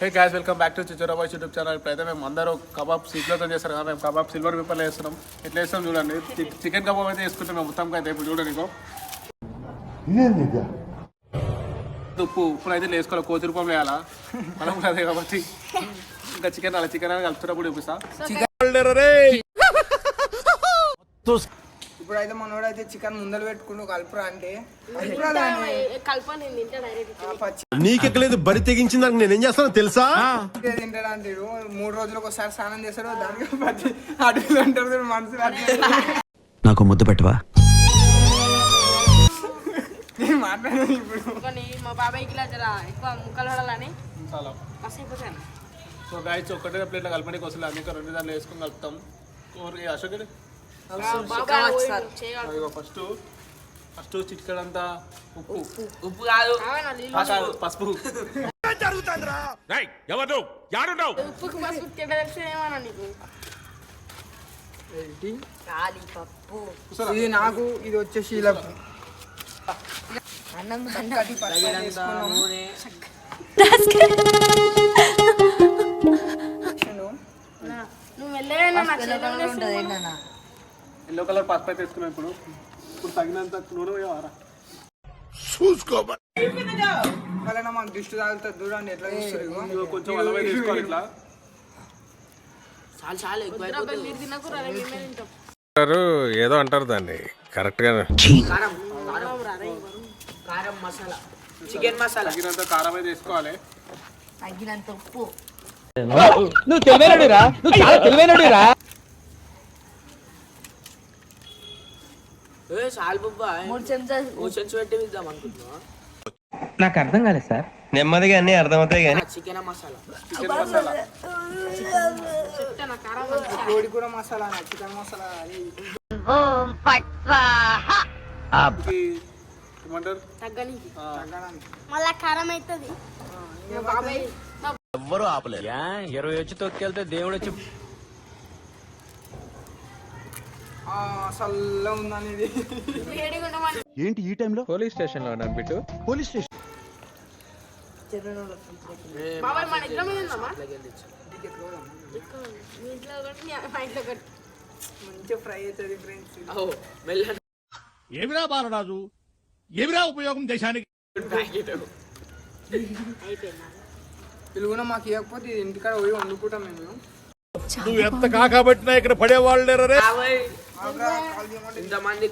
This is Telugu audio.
Hey guys welcome back to చిచ్చోరాబాయ్ YouTube channel ఇప్పుడైతే మేము అందరూ కబాబ్ సిల్వర్తో చేస్తారు కదా మేము కబాబ్ సిల్వర్ పేపర్లో వేస్తున్నాం. ఎట్లా వేస్తాం చూడండి. చికెన్ కబాబ్ అయితే వేసుకుంటాం మేము మొత్తం అయితే ఇప్పుడు చూడండి ఉప్పు ఉప్పును అయితే వేసుకోవాలి కోతి రూపంలో వేయాలా? మనం కూడా అదే కాబట్టి. ఇంకా చికెన్ అలా చికెన్ అని కలుపుతున్నప్పుడు చూపిస్తా. ఇప్పుడైతే మనోడు అయితే చికెన్ ముందలు పెట్టుకుంటూ కలుపురా అంటే. దాన్ని. నీకెక్కలేదు బరి తెగించిన దానికి నేనేం చేస్తానో తెలుసా? తింటాడు అంటాడు. మూడు రోజులకు ఒకసారి స్నానం చేస్తాడు దానికి అడుగులు అంటారు అట్లా. నాకు ముద్దు పెట్టవా? మాట్లాడాను ఇప్పుడు. మా బాబాయ్కి ఇలా జర ఎక్కువ ముక్కలు పడాలని. చాలా మస్తు అయిపోతాను సో గాయస్ ఒకటే ప్లేట్లో కలపడానికి వస్తుంది అందుకే రెండు దాంట్లో వేసుకొని కలుపుతాం. అశోక్ బాబాయ్ ఫస్ట్ ఫస్ట్ చిటికడంతా ఉప్పు. ఉప్పు. కాదు. పసుపు. ఉప్పుకి పసుపు నీకు? ఇది నాకు ఇది వచ్చేసి ఇలా నువ్వు వెళ్ళేనా. ఎల్లో కలర్ పసుపు అయితే వేసుకున్నాం ఇప్పుడు. ఇప్పుడు తగినంత నూనె వలన మాకు దిష్టి చూడండి ఎట్లా చూస్తారు కొంచెం వేసుకోవాలి ఇట్లా. ఏదో అంటారు దాన్ని. కరెక్ట్గా కారం కారం కారం మసాలా. చికెన్ మసాలా. తగినంత కారం అయితే వేసుకోవాలి. ఏ చాలు బొబ్బా మూడు చెంచా పెట్టి ఇద్దాం అనుకుంటున్నా నెమ్మదిగా అన్ని అర్థమవుతాయి కానీ. చికెన్ మసాలా. చికెన్ మసాలా. కోడి మసాలా చికెన్ మసాలా. ఏమంటారు? మళ్ళా కారం అవుతుంది బాబాయ్ ఎవ్వరూ ఇరవై వచ్చి తొక్కెళ్తే దేవుడు వచ్చి ఉందని ఇది ఏంటి ఈ టైంలో? పోలీస్ స్టేషన్లో ఉన్నాను బిట్టు. Police station. ఏమిరా బాలరాజు? ఏమిరా ఉపయోగం దేశానికి? మాకు ఇవ్వకపోతే ఇంటికాడ పోయి వండుకుంటాం మేము. నువ్వు ఎంత కాకబట్టినా ఇక్కడ పడేవాళ్ళు లేరే ఇంతమంది